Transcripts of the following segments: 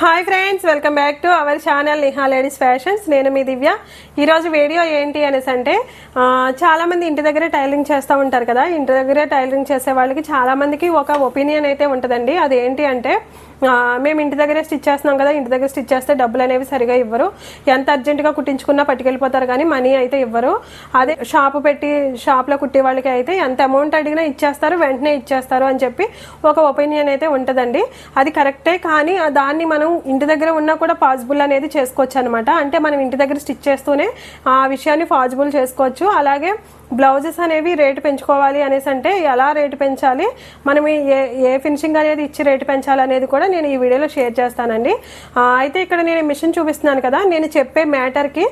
Hi friends welcome back to our channel Niha ladies fashions నేను మీ దివ్య. ఈరోజు video ఏంటి అనేసి అంటే చాలామంది ఇంటి దగ్గరే టైలరింగ్ చేస్తూ ఉంటారు కదా. ఇంటి దగ్గరే టైలరింగ్ చేసే వాళ్ళకి చాలామందికి ఒక ఒపీనియన్ అయితే ఉంటుందండి. అది ఏంటి అంటే మేము ఇంటి దగ్గరే స్టిచ్ చేస్తున్నాం కదా ఇంటి దగ్గర స్టిచ్ చేస్తే డబ్బులు అనేవి సరిగా ఇవ్వరు. ఎంత అర్జెంటుగా కుట్టించుకున్నా పట్టుకెళ్ళిపోతారు కానీ మనీ అయితే ఇవ్వరు. అదే షాపు పెట్టి షాప్లో కుట్టే వాళ్ళకి అయితే ఎంత అమౌంట్ అడిగినా ఇచ్చేస్తారు వెంటనే ఇచ్చేస్తారు అని చెప్పి ఒక ఒపీనియన్ అయితే ఉంటుందండి. అది కరెక్టే కానీ దాన్ని మనం ఇంటి దగ్గర ఉన్నా కూడా పాజిబుల్ అనేది చేసుకోవచ్చు అనమాట అంటే మనం ఇంటి దగ్గర స్టిచ్ చేస్తూనే ఆ విషయాన్ని పాజిబుల్ చేసుకోవచ్చు. అలాగే బ్లౌజెస్ అనేవి రేటు పెంచుకోవాలి అనేసి అంటే ఎలా రేటు పెంచాలి మనం ఏ ఏ ఫినిషింగ్ అనేది ఇచ్చి రేటు పెంచాలి అనేది కూడా నేను ఈ వీడియోలో షేర్ చేస్తానండి. అయితే ఇక్కడ నేను మిషన్ చూపిస్తున్నాను కదా నేను చెప్పే మ్యాటర్కి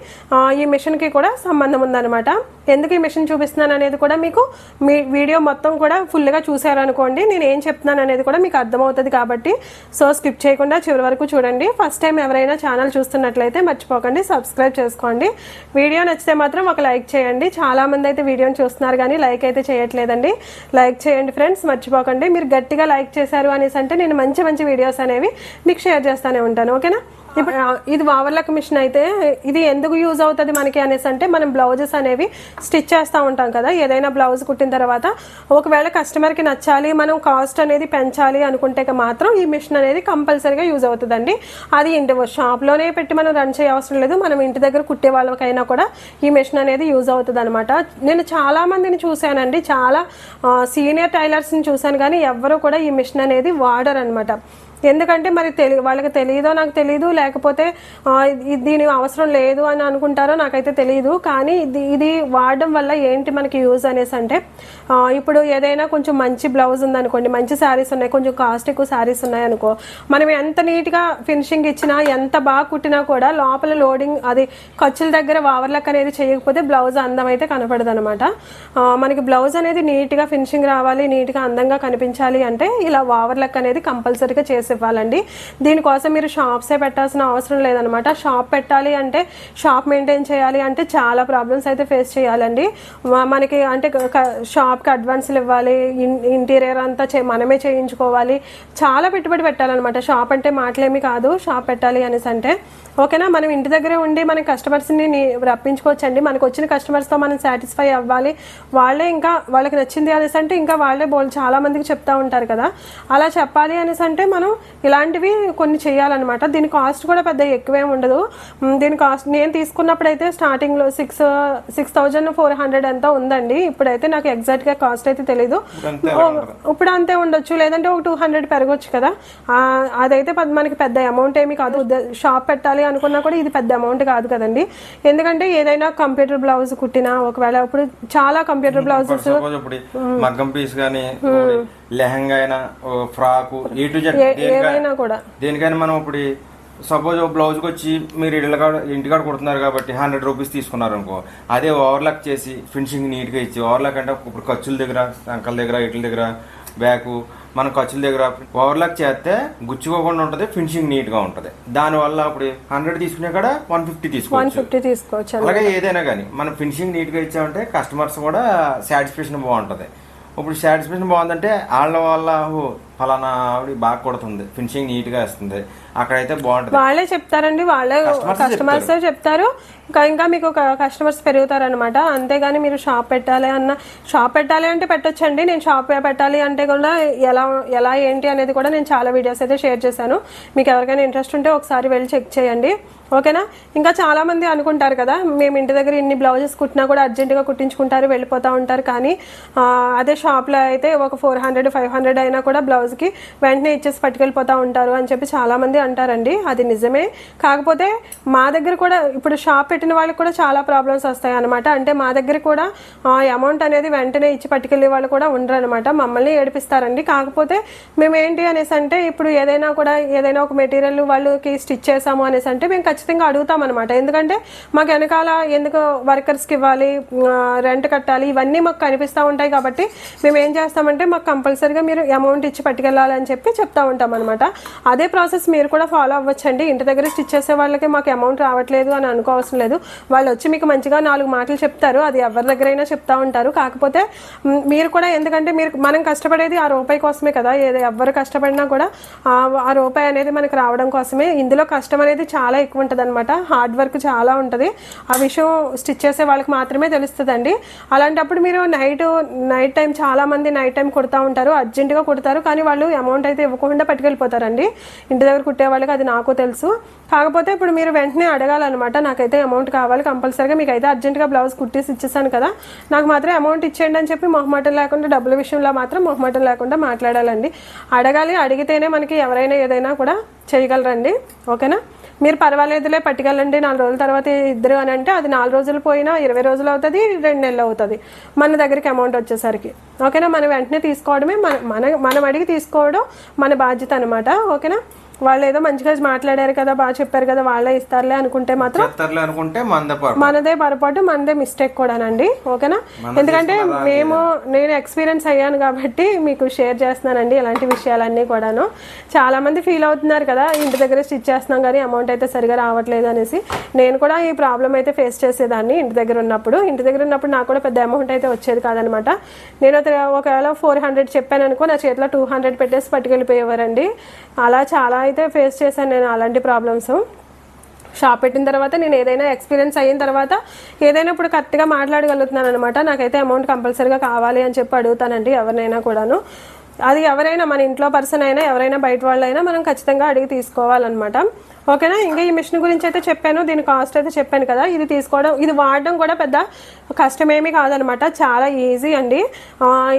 ఈ మిషన్కి కూడా సంబంధం ఉందన్నమాట. ఎందుకు ఈ మిషన్ చూపిస్తున్నాను అనేది కూడా మీకు మీ వీడియో మొత్తం కూడా ఫుల్గా చూసారనుకోండి నేను ఏం చెప్తున్నాను అనేది కూడా మీకు అర్థమవుతుంది కాబట్టి సో స్కిప్ చేయకుండా చివరి వరకు చూడండి. ఫస్ట్ టైం ఎవరైనా ఛానల్ చూస్తున్నట్లయితే మర్చిపోకండి సబ్స్క్రైబ్ చేసుకోండి. వీడియో నచ్చితే మాత్రం ఒక లైక్ చేయండి. చాలా మంది అయితే వీడియోని చూస్తున్నారు కానీ లైక్ అయితే చేయట్లేదండి. లైక్ చేయండి ఫ్రెండ్స్ మర్చిపోకండి. మీరు గట్టిగా లైక్ చేశారు అనేసి అంటే నేను మంచి మంచి వీడియోస్ అనేవి మీకు షేర్ చేస్తూనే ఉంటాను ఓకేనా? ఇప్పుడు ఇది వావర్లక్ మిషన్ అయితే ఇది ఎందుకు యూజ్ అవుతుంది మనకి అనేసి అంటే మనం బ్లౌజెస్ అనేవి స్టిచ్ చేస్తూ ఉంటాం కదా ఏదైనా బ్లౌజ్ కుట్టిన తర్వాత ఒకవేళ కస్టమర్కి నచ్చాలి మనం కాస్ట్ అనేది పెంచాలి అనుకుంటే మాత్రం ఈ మిషన్ అనేది కంపల్సరీగా యూజ్ అవుతుందండి. అది ఇంటి షాప్లోనే పెట్టి మనం రన్ చేయ అవసరం లేదు మనం ఇంటి దగ్గర కుట్టే వాళ్ళకైనా కూడా ఈ మిషన్ అనేది యూజ్ అవుతుంది అనమాట నేను చాలా మందిని చూశానండి చాలా సీనియర్ టైలర్స్ని చూశాను కానీ ఎవ్వరూ కూడా ఈ మిషన్ అనేది వాడరు అనమాట ఎందుకంటే మరి తెలి వాళ్ళకి తెలియదో నాకు తెలియదు లేకపోతే దీని అవసరం లేదు అని అనుకుంటారో నాకైతే తెలియదు కానీ ఇది ఇది వాడడం వల్ల ఏంటి మనకి యూజ్ అనేసి అంటే ఇప్పుడు ఏదైనా కొంచెం మంచి బ్లౌజ్ ఉందనుకోండి మంచి శారీస్ ఉన్నాయి కొంచెం కాస్ట్ ఎక్కువ శారీస్ ఉన్నాయి అనుకో మనం ఎంత నీట్గా ఫినిషింగ్ ఇచ్చినా ఎంత బాగా కుట్టినా కూడా లోపల లోడింగ్ అది ఖర్చుల దగ్గర వావర్లక్ అనేది చేయకపోతే బ్లౌజ్ అందం అయితే కనపడదు అనమాట మనకి బ్లౌజ్ అనేది నీట్గా ఫినిషింగ్ రావాలి నీట్గా అందంగా కనిపించాలి అంటే ఇలా వావర్లక్ అనేది కంపల్సరీగా చేసి ఇవ్వాలండి. దీనికోసం మీరు షాప్సే పెట్టాల్సిన అవసరం లేదనమాట. షాప్ పెట్టాలి అంటే షాప్ మెయింటైన్ చేయాలి అంటే చాలా ప్రాబ్లమ్స్ అయితే ఫేస్ చేయాలండి. మనకి అంటే షాప్కి అడ్వాన్స్లు ఇవ్వాలి ఇన్- ఇంటీరియర్ అంతా చే మనమే చేయించుకోవాలి. చాలా పెట్టుబడి పెట్టాలన్నమాట షాప్ అంటే మాటలేమి కాదు. షాప్ పెట్టాలి అనేసి అంటే. ఓకేనా? మనం ఇంటి దగ్గరే ఉండి మన కస్టమర్స్ని రప్పించుకోవచ్చండి. మనకు వచ్చిన కస్టమర్స్తో మనం సాటిస్ఫై అవ్వాలి. వాళ్ళే ఇంకా వాళ్ళకి నచ్చింది అనేసి అంటే ఇంకా వాళ్ళే బోల్ చాలా మందికి చెప్తా ఉంటారు కదా. అలా చెప్పాలి అనేసి అంటే మనం ఇలాంటివి కొన్ని చేయాలన్నమాట. దీని కాస్ట్ కూడా పెద్ద ఎక్కువేం ఉండదు. దీని కాస్ట్ నేను తీసుకున్నప్పుడైతే స్టార్టింగ్లో six six thousand four hundred ఎంత ఉందండి. ఇప్పుడైతే నాకు ఎగ్జాక్ట్గా కాస్ట్ అయితే తెలీదు. ఇప్పుడు అంతే ఉండొచ్చు. లేదంటే ఒక టూ హండ్రెడ్ పెరగొచ్చు కదా. అదైతే మనకి పెద్ద అమౌంట్ ఏమి కాదు. షాప్ పెట్టాలి అనుకున్నా కూడా ఇది పెద్ద అమౌంట్ కాదు కదండి. ఎందుకంటే ఏదైనా కంప్యూటర్ బ్లౌజ్ కుట్టినా ఒకవేళ ఇప్పుడు చాలా కంప్యూటర్ బ్లౌజెస్ మగ్గం పీస్ కానీ లెహంగా అయినా ఫ్రాకు ఏ టు జెడ్ ఏవైనా కూడా. దేనికైనా మనం ఇప్పుడు సపోజ్ బ్లౌజ్కి వచ్చి మీరు ఇళ్ళకాడ ఇంటికాడ కుడుతున్నారు కాబట్టి హండ్రెడ్ రూపీస్ తీసుకున్నారు అనుకో అదే ఓవర్లాక్ చేసి ఫినిషింగ్ నీట్గా ఇచ్చి ఓవర్లాక్ అంటే ఇప్పుడు ఖర్చుల దగ్గర సంకల దగ్గర ఇట్ల దగ్గర బ్యాక్ మన ఖర్చుల దగ్గర ఓవర్లాక్ చేస్తే గుచ్చుకోకుండా ఉంటుంది ఫినిషింగ్ నీట్గా ఉంటుంది. దానివల్ల ఇప్పుడు హండ్రెడ్ తీసుకునే కాడ వన్ ఫిఫ్టీ తీసుకోవచ్చు. ఫిఫ్టీ తీసుకోవచ్చు అండి. అలాగే ఏదైనా కానీ మనం ఫినిషింగ్ నీట్గా ఇచ్చామంటే కస్టమర్స్ కూడా సాటిస్ఫాక్షన్ బాగుంటుంది. ఇప్పుడు సాటిస్ఫాక్షన్ బాగుందంటే వాళ్ళ వాళ్ళ ఫలానా ఆవిడ బాగా కొడుతుంది ఫినిషింగ్ నీట్గా వేస్తుంది. అక్కడైతే బాగుంటుంది. వాళ్ళే చెప్తారండి వాళ్ళే కస్టమర్స్ చెప్తారు. ఇంకా ఇంకా మీకు కస్టమర్స్ పెరుగుతారనమాట అంతేగాని మీరు షాప్ పెట్టాలి అన్న షాప్ పెట్టాలి అంటే పెట్టొచ్చండి. నేను షాప్ పెట్టాలి అంటే కూడా ఎలా ఎలా ఏంటి అనేది కూడా నేను చాలా వీడియోస్ అయితే షేర్ చేశాను. మీకు ఎవరికైనా ఇంట్రెస్ట్ ఉంటే ఒకసారి వెళ్ళి చెక్ చేయండి. ఓకేనా? ఇంకా చాలా మంది అనుకుంటారు కదా మేము ఇంటి దగ్గర ఇన్ని బ్లౌజెస్ కుట్టినా కూడా అర్జెంటుగా కుట్టించుకుంటారు వెళ్ళిపోతూ ఉంటారు. కానీ అదే షాప్లో అయితే ఒక ఫోర్ హండ్రెడ్ ఫైవ్ హండ్రెడ్ అయినా కూడా రోజుకి వెంటనే ఇచ్చేసి పట్టుకెళ్ళిపోతూ ఉంటారు అని చెప్పి చాలా మంది అంటారండి. అది నిజమే. కాకపోతే మా దగ్గర కూడా ఇప్పుడు షాప్ పెట్టిన వాళ్ళకి కూడా చాలా ప్రాబ్లమ్స్ వస్తాయి అనమాట అంటే మా దగ్గర కూడా ఆ అమౌంట్ అనేది వెంటనే ఇచ్చి పట్టుకెళ్ళే వాళ్ళు కూడా ఉండరు అనమాట మమ్మల్ని ఏడిపిస్తారండి. కాకపోతే మేము ఏంటి అనేసి అంటే ఇప్పుడు ఏదైనా కూడా ఏదైనా ఒక మెటీరియల్ వాళ్ళకి స్టిచ్ చేసాము అనేసి అంటే మేము ఖచ్చితంగా అడుగుతాం అనమాట ఎందుకంటే మాకు వెనకాల ఎందుకు వర్కర్స్కి ఇవ్వాలి రెంట్ కట్టాలి ఇవన్నీ మాకు కనిపిస్తూ ఉంటాయి కాబట్టి మేము ఏం చేస్తామంటే మాకు కంపల్సరీగా మీరు అమౌంట్ ఇచ్చి పట్టి పట్టుకెళ్ళాలని చెప్పి చెప్తా ఉంటాం అనమాట అదే ప్రాసెస్ మీరు కూడా ఫాలో అవ్వచ్చండి. ఇంటి దగ్గర స్టిచ్ చేసే వాళ్ళకి మాకు అమౌంట్ రావట్లేదు అని అనుకోవాల్సిన లేదు లేదు. వాళ్ళు వచ్చి మీకు మంచిగా నాలుగు మాటలు చెప్తారు. అది ఎవరి దగ్గరైనా చెప్తా ఉంటారు. కాకపోతే మీరు కూడా ఎందుకంటే మీరు మనం కష్టపడేది ఆ రూపాయి కోసమే కదా. ఏది ఎవరు కష్టపడినా కూడా ఆ ఆ రూపాయి అనేది మనకు రావడం కోసమే. ఇందులో కష్టం అనేది చాలా ఎక్కువ ఉంటుంది అనమాట హార్డ్ వర్క్ చాలా ఉంటుంది. ఆ విషయం స్టిచ్ చేసే వాళ్ళకి మాత్రమే తెలుస్తుందండి. అలాంటప్పుడు మీరు నైట్ నైట్ టైం చాలా మంది నైట్ టైం కుడతా ఉంటారు. అర్జెంటుగా కుడతారు. కానీ వాళ్ళు అమౌంట్ అయితే ఇవ్వకుండా పట్టుకెళ్ళిపోతారండి. ఇంటి దగ్గర కుట్టే వాళ్ళకి అది నాకు తెలుసు. కాకపోతే ఇప్పుడు మీరు వెంటనే అడగాలన్నమాట నాకైతే అమౌంట్ కావాలి కంపల్సరీగా మీకు అయితే అర్జెంట్గా బ్లౌజ్ కుట్టేసి ఇచ్చేసాను కదా. నాకు మాత్రం అమౌంట్ ఇచ్చేయండి అని చెప్పి మొహమాటం లేకుండా డబ్బుల విషయంలో మాత్రం మొహమాటం లేకుండా మాట్లాడాలండి. అడగాలి అడిగితేనే మనకి ఎవరైనా ఏదైనా కూడా చేయగలరండి. ఓకేనా? మీరు పర్వాలేదులే పట్టుకెళ్ళండి. నాలుగు రోజుల తర్వాత ఇద్దరు అని అంటే అది నాలుగు రోజులు పోయినా ఇరవై రోజులు అవుతుంది రెండు నెలలు అవుతుంది. మన దగ్గరికి అమౌంట్ వచ్చేసరికి. ఓకేనా? మనం వెంటనే తీసుకోవడమే మన మన మనం అడిగి తీసుకోవడం మన బాధ్యత అనమాట ఓకేనా? వాళ్ళు ఏదో మంచిగా మాట్లాడారు కదా బాగా చెప్పారు కదా వాళ్ళే ఇస్తారులే అనుకుంటే మాత్రం అనుకుంటే. మనదే పొరపాటు మనదే మిస్టేక్ కూడానండి. ఓకేనా? ఎందుకంటే మేము నేను ఎక్స్పీరియన్స్ అయ్యాను కాబట్టి మీకు షేర్ చేస్తున్నానండి ఇలాంటి విషయాలన్నీ కూడాను. చాలా మంది ఫీల్ అవుతున్నారు కదా ఇంటి దగ్గర స్టిచ్ చేస్తున్నాం కానీ అమౌంట్ అయితే సరిగా రావట్లేదు అనేసి. నేను కూడా ఈ ప్రాబ్లం అయితే ఫేస్ చేసేదాన్ని ఇంటి దగ్గర ఉన్నప్పుడు. ఇంటి దగ్గర ఉన్నప్పుడు నాకు కూడా పెద్ద అమౌంట్ అయితే వచ్చేది కాదనమాట. నేను ఒకవేళ ఫోర్ హండ్రెడ్ చెప్పాను అనుకో నా చేతిలో టూ హండ్రెడ్ పెట్టేసి పట్టుకెళ్ళిపోయేవారండి. అలా చాలా అయితే ఫేస్ చేశాను నేను అలాంటి ప్రాబ్లమ్స్ షాప్ పెట్టిన తర్వాత నేను ఏదైనా ఎక్స్పీరియన్స్ అయిన తర్వాత ఏదైనా ఇప్పుడు కరెక్ట్గా మాట్లాడగలుగుతున్నాను అనమాట నాకైతే అమౌంట్ కంపల్సరీగా కావాలి అని చెప్పి అడుగుతానండి ఎవరినైనా కూడాను. అది ఎవరైనా మన ఇంట్లో పర్సన్ అయినా ఎవరైనా బయట వాళ్ళైనా మనం ఖచ్చితంగా అడిగి తీసుకోవాలన్నమాట. ఓకేనా? ఇంకా ఈ మిషన్ గురించి అయితే చెప్పాను. దీని కాస్ట్ అయితే చెప్పాను కదా. ఇది తీసుకోవడం ఇది వాడడం కూడా పెద్ద కష్టమేమీ కాదనమాట. చాలా ఈజీ అండి.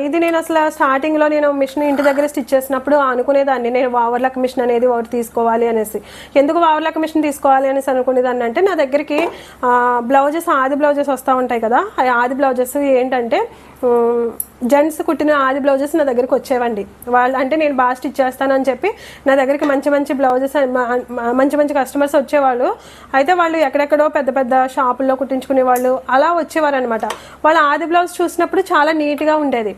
ఇది నేను అసలు స్టార్టింగ్లో నేను మిషన్ ఇంటి దగ్గర స్టిచ్ చేసినప్పుడు అనుకునేదాన్ని. నేను వావర్లక్ మిషన్ అనేది ఒకటి తీసుకోవాలి అనేసి. ఎందుకు వావర్లక్ మిషన్ తీసుకోవాలి అనేసి అనుకునేదాన్ని అంటే నా దగ్గరికి బ్లౌజెస్ ఆది బ్లౌజెస్ వస్తూ ఉంటాయి కదా. ఆది బ్లౌజెస్ ఏంటంటే జెంట్స్ కుట్టిన ఆది బ్లౌజెస్ నా దగ్గరికి వచ్చేవండి. వాళ్ళు అంటే నేను బాగా స్టిచ్ చేస్తానని చెప్పి నా దగ్గరికి మంచి మంచి బ్లౌజెస్ మంచి మంచి మంచి కస్టమర్స్ వచ్చేవాళ్ళు. అయితే వాళ్ళు ఎక్కడెక్కడో పెద్ద పెద్ద షాపుల్లో కుట్టించుకునే వాళ్ళు అలా వచ్చేవారు అనమాట వాళ్ళ ఆది బ్లౌజ్ చూసినప్పుడు చాలా నీట్గా ఉండేది.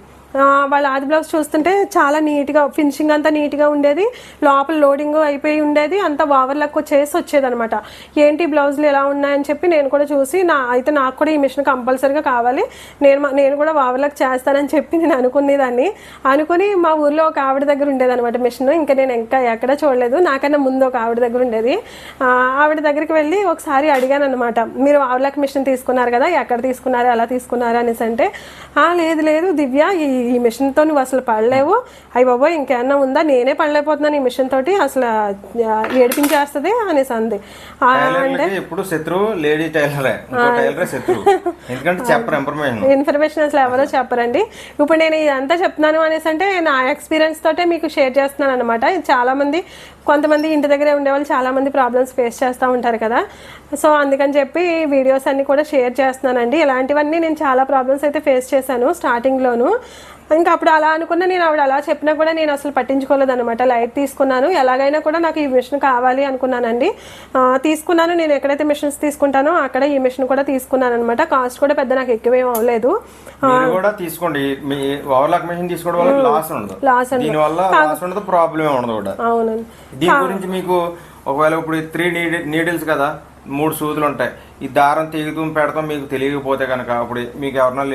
వాళ్ళ ఆది బ్లౌజ్ చూస్తుంటే చాలా నీట్గా ఫినిషింగ్ అంతా నీట్గా ఉండేది. లోపల లోడింగ్ అయిపోయి ఉండేది. అంత ఓవర్లక్ చేసి వచ్చేదనమాట ఏంటి బ్లౌజులు ఎలా ఉన్నాయని చెప్పి నేను కూడా చూసి నా అయితే నాకు కూడా ఈ మిషన్ కంపల్సరీగా కావాలి. నేను నేను కూడా ఓవర్లక్ చేస్తానని చెప్పి నేను అనుకునేదాన్ని. అనుకుని మా ఊర్లో ఒక ఆవిడ దగ్గర ఉండేదనమాట మిషన్. ఇంకా నేను ఇంకా ఎక్కడ చూడలేదు. నాకన్నా ముందు ఒక ఆవిడ దగ్గర ఉండేది. ఆవిడ దగ్గరికి వెళ్ళి ఒకసారి అడిగాను అనమాట మీరు ఓవర్లక్ మిషన్ తీసుకున్నారు కదా? ఎక్కడ తీసుకున్నారు? ఎలా తీసుకున్నారు? అనేసి అంటే లేదు లేదు దివ్య ఈ ఈ మిషన్తో నువ్వు అసలు పడలేవు. అయ్యి బాబోయ్ ఇంకేమన్నా ఉందా? నేనే పడలేకపోతున్నాను ఈ మిషన్ తోటి. అసలు ఏడిపించేస్తుంది అనేసి అంది. ఎప్పుడు శత్రువు లేడీ టైలరే. టైలరే శత్రువు. ఎందుకంటే చెప్పరు ఇన్ఫర్మేషన్ ఇన్ఫర్మేషన్ అసలు ఎవరో చెప్పరండి. ఇప్పుడు నేను ఇదంతా చెప్తున్నాను అనేసి అంటే నా ఎక్స్పీరియన్స్ తోటే మీకు షేర్ చేస్తున్నాను అనమాట చాలా మంది కొంతమంది ఇంటి దగ్గరే ఉండేవాళ్ళు చాలా మంది ప్రాబ్లమ్స్ ఫేస్ చేస్తూ ఉంటారు కదా. సో అందుకని చెప్పి వీడియోస్ అన్ని కూడా షేర్ చేస్తున్నానండి. ఇలాంటివన్నీ నేను చాలా ప్రాబ్లమ్స్ అయితే ఫేస్ చేశాను స్టార్టింగ్లోను ఇంకా అప్పుడు అలా అనుకున్నా నేను ఆవిడ అలా చెప్పినా కూడా నేను అసలు పట్టించుకోలేదు అనమాట లైట్ తీసుకున్నాను. ఎలాగైనా కూడా నాకు ఈ మిషన్ కావాలి అనుకున్నానండి. తీసుకున్నాను. నేను ఎక్కడైతే మిషన్స్ తీసుకుంటానో అక్కడ ఈ మిషన్ కూడా తీసుకున్నాను అనమాట కాస్ట్ కూడా పెద్ద నాకు ఎక్కువేం అవ్వలేదు. కూడా తీసుకోండి. మీ ఓవర్లాక్ మెషిన్ తీసుకోవడం వల్ల లాస్ ఉండదు. ఉండదు. దీని వల్ల లాస్ ఉండదు ప్రాబ్లం ఉండదు కూడా. అవునండి. దీని గురించి మీకు ఒకవేళ ఇప్పుడు త్రీ నీడిల్స్ కదా మూడు సూదులు ఉంటాయి. ఈ దారం తెగుతూ పెడతాం మీకు తెలియకపోతే కనుక అప్పుడు మీకు ఎవరన్నా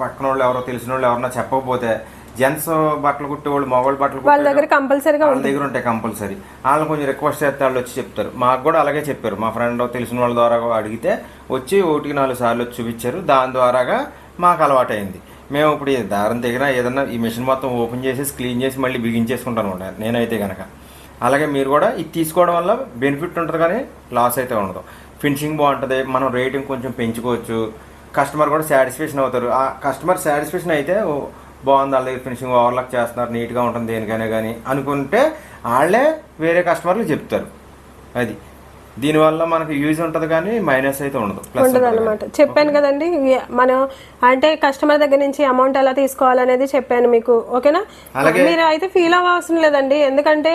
పక్కన వాళ్ళు ఎవరో తెలిసిన వాళ్ళు ఎవరన్నా చెప్పకపోతే జెంట్స్ బట్టలు కుట్టేవాళ్ళు మగవాళ్ళు బట్టలు వాళ్ళ దగ్గర కంపల్సరీగా వాళ్ళ దగ్గర ఉంటాయి కంపల్సరీ. వాళ్ళని కొంచెం రిక్వెస్ట్ చేస్తే వాళ్ళు వచ్చి చెప్తారు. మాకు కూడా అలాగే చెప్పారు. మా ఫ్రెండ్ తెలిసిన వాళ్ళ ద్వారా అడిగితే వచ్చి ఒకటికి నాలుగు సార్లు వచ్చి చూపించారు. దాని ద్వారాగా మాకు అలవాటు అయింది మేము ఇప్పుడు దారం తెగిన ఏదన్నా ఈ మిషన్ మొత్తం ఓపెన్ చేసేసి క్లీన్ చేసి మళ్ళీ బిగించేసుకుంటాను అనమాట. నేనైతే కనుక అలాగే మీరు కూడా ఇది తీసుకోవడం వల్ల బెనిఫిట్ ఉంటుంది కానీ లాస్ అయితే ఉండదు. ఫినిషింగ్ బాగుంటుంది. మనం రేటింగ్ కొంచెం పెంచుకోవచ్చు. కస్టమర్ కూడా సాటిస్ఫాక్షన్ అవుతారు. ఆ కస్టమర్ సాటిస్ఫాక్షన్ అయితే బాగుంది వాళ్ళ దగ్గర ఫినిషింగ్ ఓవర్లాక్ చేస్తున్నారు నీట్గా ఉంటుంది దేనికైనా కానీ అనుకుంటే వాళ్ళే వేరే కస్టమర్లు చెప్తారు. అది. దీనివల్ల మనకు యూజ్ ఉంటుంది కానీ మైనస్ అయితే ఉండదు ఉండదు అనమాట చెప్పాను కదండి మనం అంటే కస్టమర్ దగ్గర నుంచి అమౌంట్ ఎలా తీసుకోవాలనేది చెప్పాను మీకు ఓకేనా? మీరు అయితే ఫీల్ అవ్వాల్సిన లేదండి. ఎందుకంటే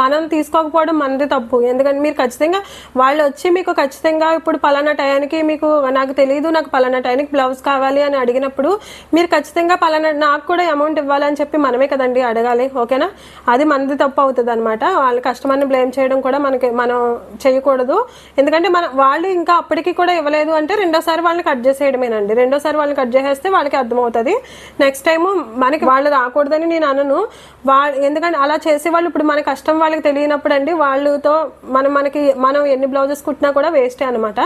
మనం తీసుకోకపోవడం మనది తప్పు. ఎందుకంటే మీరు ఖచ్చితంగా వాళ్ళు వచ్చి మీకు ఖచ్చితంగా ఇప్పుడు పలానా టయానికి మీకు నాకు తెలియదు నాకు పలానా టయానికి బ్లౌజ్ కావాలి అని అడిగినప్పుడు మీరు ఖచ్చితంగా పలానా నాకు కూడా అమౌంట్ ఇవ్వాలని చెప్పి మనమే కదండి అడగాలి ఓకేనా? అది మనది తప్పు అవుతుంది అనమాట వాళ్ళ కస్టమర్ని బ్లేమ్ చేయడం కూడా మనకి మనం చేయకూడదు. ఇవ్వకూడదు ఎందుకంటే మన వాళ్ళు ఇంకా అప్పటికి కూడా ఇవ్వలేదు అంటే రెండోసారి వాళ్ళని కట్ చేసేయడమేనండి. రెండోసారి వాళ్ళని కట్ చేసేస్తే వాళ్ళకి అర్థమవుతుంది. నెక్స్ట్ టైం మనకి వాళ్ళు రాకూడదని నేను అనను. వాళ్ళు ఎందుకంటే అలా చేసే వాళ్ళు ఇప్పుడు మన కష్టం వాళ్ళకి తెలియనప్పుడు అండి వాళ్ళతో మనం మనకి మనం ఎన్ని బ్లౌజెస్ కుట్టినా కూడా వేస్టే అనమాట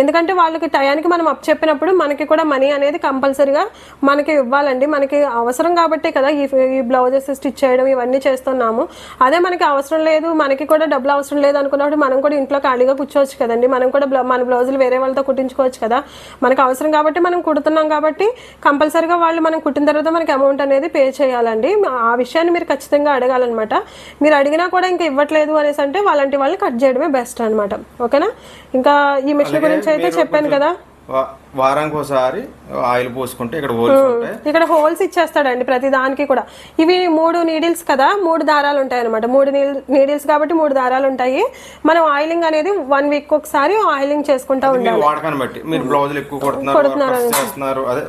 ఎందుకంటే వాళ్ళకి టయానికి మనం అప్ చెప్పినప్పుడు మనకి కూడా మనీ అనేది కంపల్సరీగా మనకి ఇవ్వాలండి. మనకి అవసరం కాబట్టే కదా ఈ ఈ బ్లౌజెస్ స్టిచ్ చేయడం ఇవన్నీ చేస్తున్నాము. అదే మనకి అవసరం లేదు మనకి కూడా డబ్బులు అవసరం లేదు అనుకున్నప్పుడు మనం కూడా ఇంట్లో ఖాళీగా కూర్చోవచ్చు కదండి. మనం కూడా మన బ్లౌజులు వేరే వాళ్ళతో కుట్టించుకోవచ్చు కదా. మనకు అవసరం కాబట్టి మనం కుడుతున్నాం కాబట్టి కంపల్సరీగా వాళ్ళు మనం కుట్టిన తర్వాత మనకి అమౌంట్ అనేది పే చేయాలండి. ఆ విషయాన్ని మీరు ఖచ్చితంగా అడగాలన్నమాట. మీరు అడిగినా కూడా ఇంకా ఇవ్వట్లేదు అనేసి అంటే వాళ్ళంటి వాళ్ళని కట్ చేయడమే బెస్ట్ అన్నమాట. ఓకేనా? ఇంకా ఈ మిషన్ గురించి అయితే చెప్పాను కదా. వారానికి ఒకసారి ఆయిల్ పోసుకుంటే ఇక్కడ హోల్స్ ఉంటాయి. ఇక్కడ హోల్స్ ఇచ్చేస్తాడండి ప్రతి దానికి కూడా. ఇవి మూడు నీడిల్స్ కదా మూడు దారాలు ఉంటాయి అనమాట మూడు నీడిల్స్ కాబట్టి మూడు దారాలు ఉంటాయి. మనం ఆయిలింగ్ అనేది వన్ వీక్ ఒకసారి ఆయిలింగ్ చేసుకుంటా మీరు వాడకాన్ని బట్టి. మీరు బ్లౌజులు ఎక్కువ కుడుతున్నారు అదే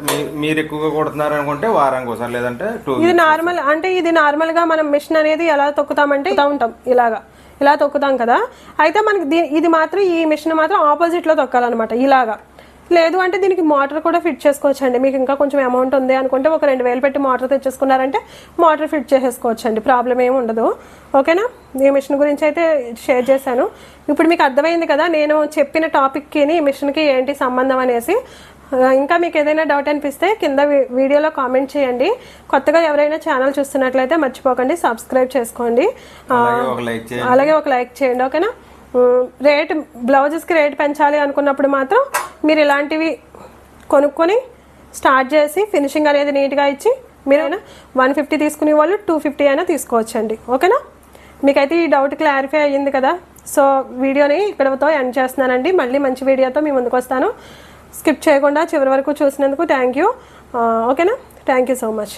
మీరు ఎక్కువగా కుడుతున్నారు అనుకుంటే వారానికి ఒకసారి లేదంటే ఇది నార్మల్ అంటే ఇది నార్మల్గా మనం మిషన్ అనేది ఎలా తొక్కుతామంటే తొక్కుతా ఉంటాం ఇలాగా. ఇలా తొక్కుతాం కదా. అయితే మనకి ఇది మాత్రం ఈ మిషన్ మాత్రం ఆపోజిట్లో తొక్కాలన్నమాట ఇలాగా. లేదు అంటే దీనికి మోటార్ కూడా ఫిట్ చేసుకోవచ్చు అండి మీకు ఇంకా కొంచెం అమౌంట్ ఉంది అనుకుంటే ఒక రెండు వేలు పెట్టి మోటార్ తెచ్చేసుకున్నారంటే మోటార్ ఫిట్ చేసేసుకోవచ్చు అండి ప్రాబ్లం ఏమి ఉండదు ఓకేనా ఈ మిషన్ గురించి అయితే షేర్ చేశాను. ఇప్పుడు మీకు అర్థమైంది కదా నేను చెప్పిన టాపిక్కి ఈ మిషన్కి ఏంటి సంబంధం అనేసి. ఇంకా మీకు ఏదైనా డౌట్ అనిపిస్తే కింద వీడియోలో కామెంట్ చేయండి. కొత్తగా ఎవరైనా ఛానల్ చూస్తున్నట్లయితే మర్చిపోకండి సబ్స్క్రైబ్ చేసుకోండి. అలాగే ఒక లైక్ చేయండి. ఓకేనా రేట్ బ్లౌజెస్కి రేట్ పెంచాలి అనుకున్నప్పుడు మాత్రం మీరు ఇలాంటివి కొనుక్కొని స్టార్ట్ చేసి ఫినిషింగ్ అనేది నీట్గా ఇచ్చి మీరైనా వన్ ఫిఫ్టీ తీసుకునే వాళ్ళు టూ ఫిఫ్టీ అయినా తీసుకోవచ్చండి. ఓకేనా? మీకైతే ఈ డౌట్ క్లారిఫై అయ్యింది కదా. సో వీడియోని ఇక్కడతో ఎండ్ చేస్తున్నానండి. మళ్ళీ మంచి వీడియోతో మీ ముందుకు వస్తాను. స్కిప్ చేయకుండా చివరి వరకు చూసినందుకు థ్యాంక్ యూ. ఓకేనా? Thank you so much.